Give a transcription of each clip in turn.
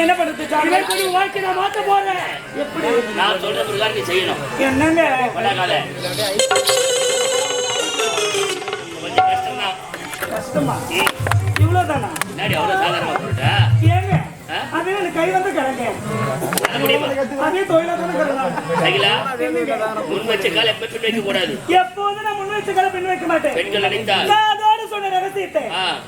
என்ன பண்றது வாழ்க்கை நான் மாத்த போறேன். எப்படி? நான் சொல்ற பிரகாரம் நீ செய்யணும். என்னங்க? கஷ்டமா. இவ்வளவுதானா? முன்னாடி அவ்வளவு சாதாரணமா சொல்லிட்டா ஏங்க? அதே எனக்கு கை வந்து கிடங்க அதே தொழிலா தானே கிடலாம் சகிலா முன் வச்ச கால எப்ப பின் வைக்க கூடாது? எப்போதும் நான் முன் வச்ச கால பின் வைக்க மாட்டேன். பெண்கள் அதோட சொன்ன ரகசியத்தை.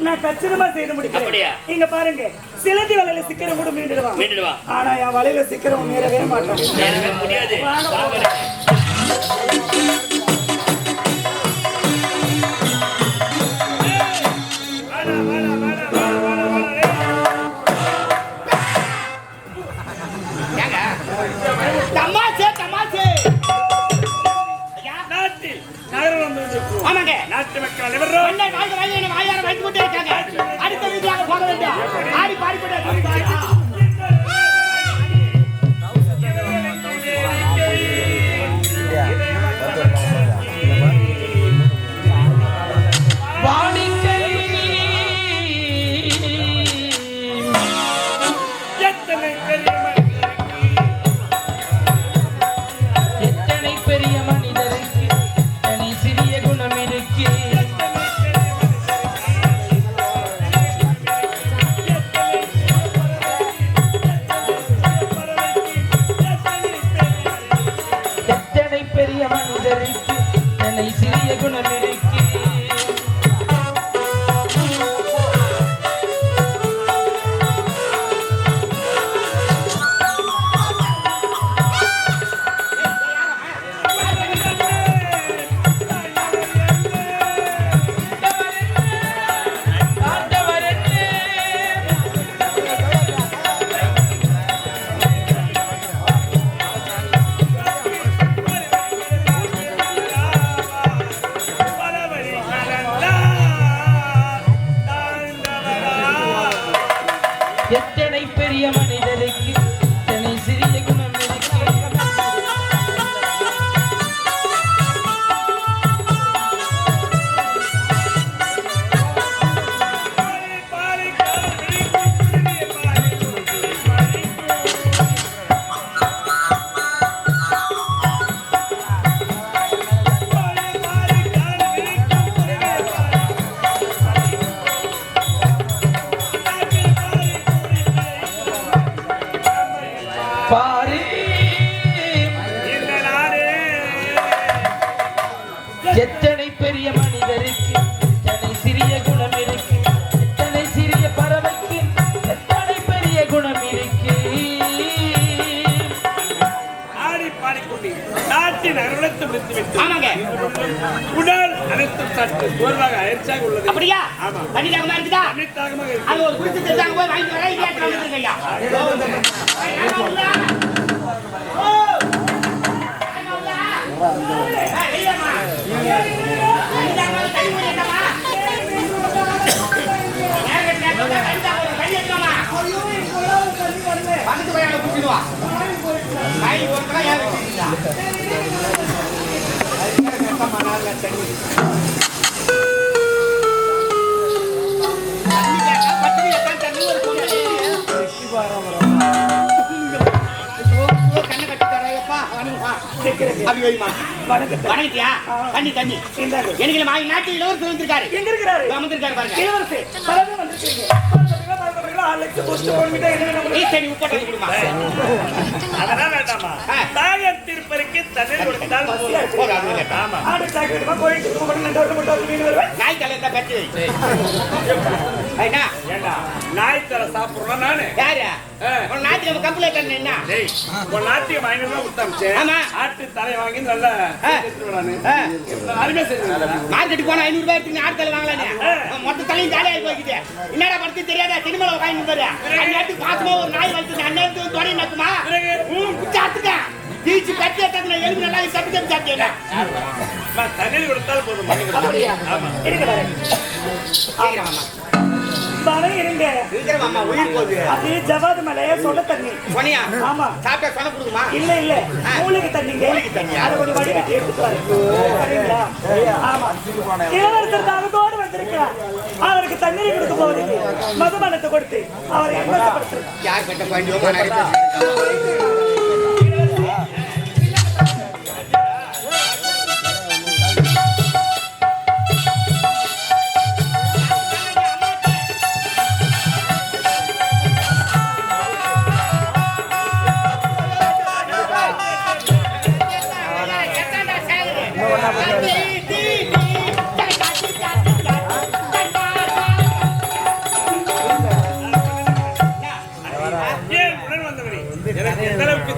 நான் கச்சிதமா செய்து? முடிக்கிறேன். இங்க பாருங்க சிலந்தி வலையில சிக்கிரம் கூட மீண்டுடுவான். மீண்டுடுவா? ஆனா என் வலையில சிக்கிரம் மீறவே மாட்டான். முடியாது. பெரிய மனிதருக்கு எத்தனை சிறிய குணம் இருக்கு எத்தனை சிறிய பறவைக்கு எத்தனை பெரிய குணம் இருக்கு நாட்டின் அருளத்தை முடித்து விட்டு ஆமாங்க. உடல் அனைத்தும் சற்று சோர்வாக அயற்சியாக உள்ளது. அப்படியா? ஆமா. இருக்குதா? இருக்கு. அது ஒரு தெரிஞ்சாங்க போய் வாங்கி வர இல்லையா வந்துருங்க ஐயா வந்துட்டு போய் அங்க குடிச்சிடுவா கை ஒரு கடை ஏன் வச்சிருக்கீங்களா தண்ணி கேட்டா பத்திரி எத்தான் தண்ணி ஒரு பொண்ணு. ஓ, ஓ, கண்ணை கட்டி தரையப்பா, வணங்குப்பா. அப்படி வைம்மா. வணங்கிட்டியா? தண்ணி, தண்ணி. எனக்கு நாட்டு இளவரசர் வந்திருக்காரு. எங்க இருக்கிறாரு வந்திருக்காரு பாருங்க. இளவரசி பலவே வந்திருக்கீங்க பலவே ஆறு லட்சம் என்ன கொடுமா. அதெல்லாம் வேண்டாமா ஆ. தாயர் திருப்பதிக்கு தண்ணீர் கொடுத்தால். ஆமா. ஆடு சாக்கிடுமா, வருவேன். நாய் தலையை தான் கட்டி ஐயா, ஏண்டா, நாய் சாப்பிடுறோம் நானு யாரு? உன் நாட்டுக்கு நம்ம கம்பளை கட்டணும் என்ன? டேய், உன் நாட்டுக்கு வாங்கிட்டு தான் கொடுத்தாமிச்சேன். ஆமா. ஆட்டு தலை வாங்கி நல்லா. அருமையா செஞ்சுருக்கா. மார்க்கெட்டுக்கு போனா ஐநூறு ரூபாய் எடுத்து ஆடு தலை வாங்கலானே. ஆ. மொத்த தலையும் ஜாலியாகி போய்க்குது. என்னடா படுத்து தெரியாதா சினிமாவில் வாங்கி பாரு அந்நேரத்துக்கு பாசமா ஒரு நாய் வளர்த்து அந்நேரத்துக்கு தொடை நக்குமா பிறகு? ம், குச்சி அத்துக்க ஜீச்சு கட்டி எடுத்ததுல எலும்பு நல்லா சாப்பிட்டேன் அம்மா, தண்ணீர் கொடுத்தால் போதும்? ஆமா சீக்கிரம் வாம்மா. மழை இருங்க. இருக்கிற அம்மா உயிர் போகுது. அது ஜவாது மலை சொல்ல தண்ணி. சொனியா ஆமா. சாப்பிட்டா சொன்ன கொடுக்குமா? இல்ல இல்ல. மூலிகை தண்ணிங்க? அதை கொஞ்சம் வடிகட்டி எடுத்துட்டு வரேன் சரிங்களா? ஆமா. இளவரசர் தாகத்தோடு வந்திருக்கிறார். அவருக்கு தண்ணீர் கொடுக்க போவதில்லை மதுபானத்தை கொடுத்து அவரை யார் கட்ட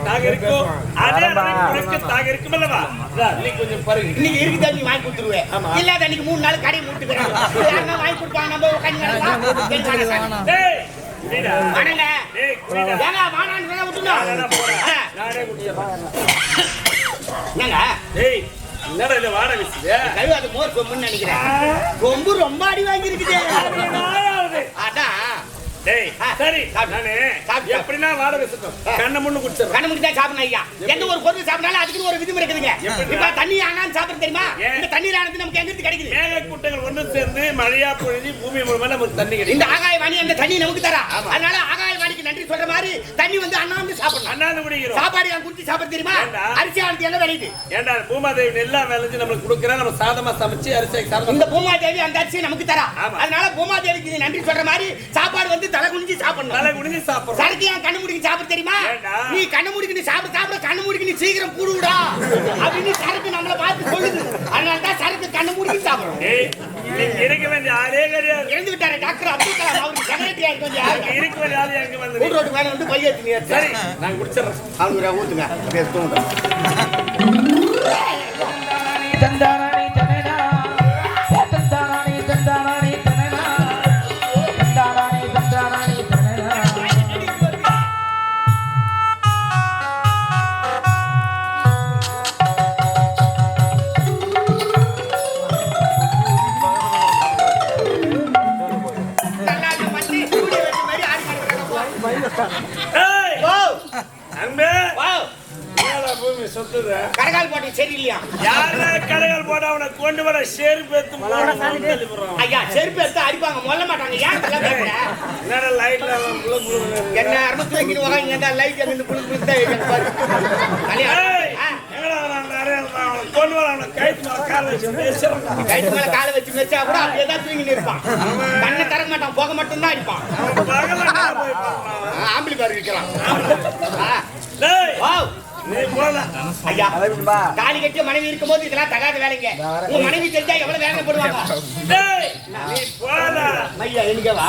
தாக இருக்கோ அதே அளவுக்கு தாக இருக்கும் அல்லவா? நீ கொஞ்சம் பாருங்க இன்னைக்கு இருக்கு தண்ணி வாங்கி கொடுத்துருவேன். இல்லாத அன்னைக்கு மூணு நாள் கடையை மூட்டுக்கிறேன் யாருன்னா வாங்கி கொடுப்பாங்க நம்ம உட்காந்து வணங்க. ஏங்க என்னங்க டேய் என்னடா இது வாட வீசுது? கழுவாத மோர் கொம்புன்னு நினைக்கிறேன். கொம்பு ரொம்ப அடி வாங்கி இருக்குது சரி. நானு. எப்படின்னா வாட கண்ணை முன்னு குடிச்சிடுறேன். கண்ணு முடிச்சா சாப்பிடணும் ஐயா. எந்த ஒரு பொருள் சாப்பிட்டாலும் அதுக்கு ஒரு விதிமுறை இருக்குதுங்க? இப்ப தண்ணி ஆனாலும் சாப்பிட தெரியுமா? இந்த தண்ணீர் ஆனது நமக்கு எங்க இருந்து கிடைக்குது? மேக கூட்டங்கள் ஒன்று சேர்ந்து மழையா பொழுது பூமி மூலமா நமக்கு தண்ணி இந்த கிடைக்கும் ஆகாய வாணி அந்த தண்ணி நமக்கு தரா. அதனால ஆகாய மாதிரி தண்ணி வந்து அண்ணாந்து சாப்பிடணும். அண்ணாந்து குடிக்கிறோம். சாப்பாடு நான் குடிச்சு சாப்பிட தெரியுமா? ஏண்டா? அரிசி ஆனது என்ன விளையுது ஏன்டா பூமாதேவி நெல்லா விளைஞ்சு நம்மளுக்கு கொடுக்குறா? நம்ம சாதமா சமைச்சு அரிசி சாதம் இந்த பூமாதேவி அந்த அரிசியை நமக்கு தரா. அதனால பூமாதேவிக்கு நீ நன்றி சொல்ற மாதிரி சாப்பாடு வந்து தலை குனிஞ்சு சாப்பிடணும். தலை குடிஞ்சு சாப்பிடுறோம் சரக்கு ஏன் கண்ணு முடிக்கு சாப்பிட தெரியுமா? ஏண்டா? நீ கண்ணு முடிக்கு நீ சாப்பிட சாப்பிட கண்ணு முடிக்கு நீ சீக்கிரம் கூடுடா அப்படின்னு சரக்கு நம்மள பார்த்து சொல்லுது. கண்ணு முடிக்கு சாப்பிடுறோம். இருக்க வேண்டிய ஆளே கிடையாது. இறந்து விட்டாரு டாக்டர் அப்துல் கலாம். அவருக்கு செக்ரட்டரியா இருக்க வேண்டிய அங்க இருக்க வேண்டிய ஆளு எங்க வந்து கூட்டு ரோட்டு மேல வந்து பைய எடுத்து சரி. நான் குடிச்சிடுறேன். அவங்க ஊத்துங்க. அப்படியே தூங்க சுத்துது கரகால் போட்டு சரியில்லையா? யாரா கடைகள் போட அவனை கொண்டு வர செருப்பு எடுத்து ஐயா செருப்பு எடுத்து அடிப்பாங்க மொல்ல மாட்டாங்க. ஏன்? என்னடா லைட்ல என்ன அறுபத்தி வைக்கிற வகை இங்க லைட் அங்க குளு குளு தான் கொண்டு வர அவனை கைத்து மேல கால வச்சு கைத்து மேல காலை வச்சு மெச்சா கூட அப்படியே தான் தூங்கி இருப்பான். கண்ணை திறக்க மாட்டான் போக மட்டும்தான் அடிப்பான். ஆம்பளை பாரு இருக்கிறான். தாலி கட்டிய மனைவி இருக்கும்போது இதெல்லாம் தகாத வேலைங்க. உங்க மனைவி தெரிஞ்சா எவ்வளவு வேதனை போடுவாங்க. ஐயா எங்கவா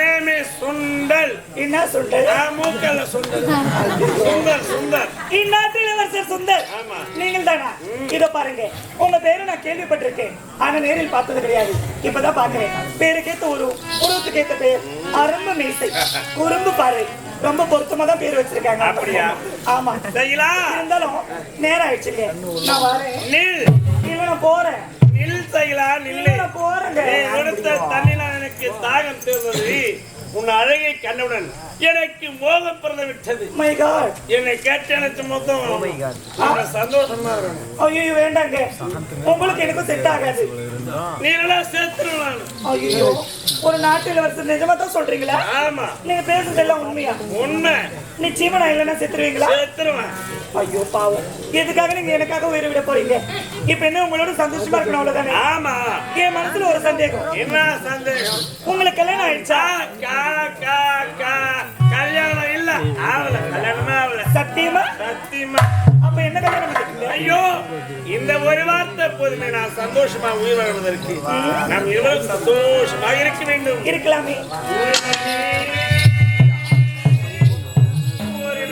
என்ன is சுண்டல். என்ன ஆ, மூக்கல்ல சுண்டல். சுந்தர் சுந்தர் இந்நாட்டு இளவரசர் சுந்தர். நீங்கள் தானா இதோ பாருங்க. உங்க பேரு நான் கேள்விப்பட்டிருக்கேன். ஆனா நேரில் பார்த்தது கிடையாது. இப்பதான் பாக்குறேன் பேருக்கேத்த ஒரு உருவத்துக்கு ஏத்த பேர் அரும்பு மீசை. குறும்பு பாரு ரொம்ப பொருத்தமா தான் பேர் வச்சிருக்காங்க. அப்படியா? ஆமா. சகிலா இருந்தாலும் நேரம் ஆயிடுச்சுங்க. நான் வரேன். நில். இல்ல நான் போறேன். நில் நில்லு. நான் போறேங்க. தண்ணினால் எனக்கு தாகம் தீர்ந்தது உன் அழகை கண்டவுடன் எனக்கு மோகம் பிறந்து விட்டது. மை காட் என்னை கேட்டு எனக்கு மொத்தம் நான் சந்தோஷமா இருக்கணும் ஐயோ வேண்டாங்க. உங்களுக்கு எனக்கும் செட் ஆகாது. நீ எல்லாம் சேர்த்துருவான் ஐயோ ஒரு நாட்டு இளவரசர் நிஜமா தான் சொல்றீங்களா? ஆமா. நீங்க பேசுறது எல்லாம் உண்மையா? உண்மை. நிச்சயமா நான் இல்லைன்னா செத்துருவீங்களா சேர்த்துருவேன். ஐயோ பாவம். எதுக்காக நீங்க எனக்காக உயிரை விட போறீங்க? இப்ப என்ன உங்களோட சந்தோஷமா இருக்கணும் அவ்வளவுதானே? ஆமா. என் மனசுல ஒரு சந்தேகம். என்ன சந்தேகம்? உங்களுக்கு கல்யாணம் ஆயிடுச்சா? கா கா கா கல்யாணம் இல்ல. ஆவல கல்யாணமே ஆவல. சத்தியமா? சத்தியமா. அப்ப என்ன கல்யாணம் ஐயோ இந்த ஒரு வார்த்தை போதுமே. நான் சந்தோஷமா உயிர் வாழ்வதற்கு. நாம் இருவரும் சந்தோஷமாக இருக்க வேண்டும்? இருக்கலாமே. ஒரு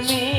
me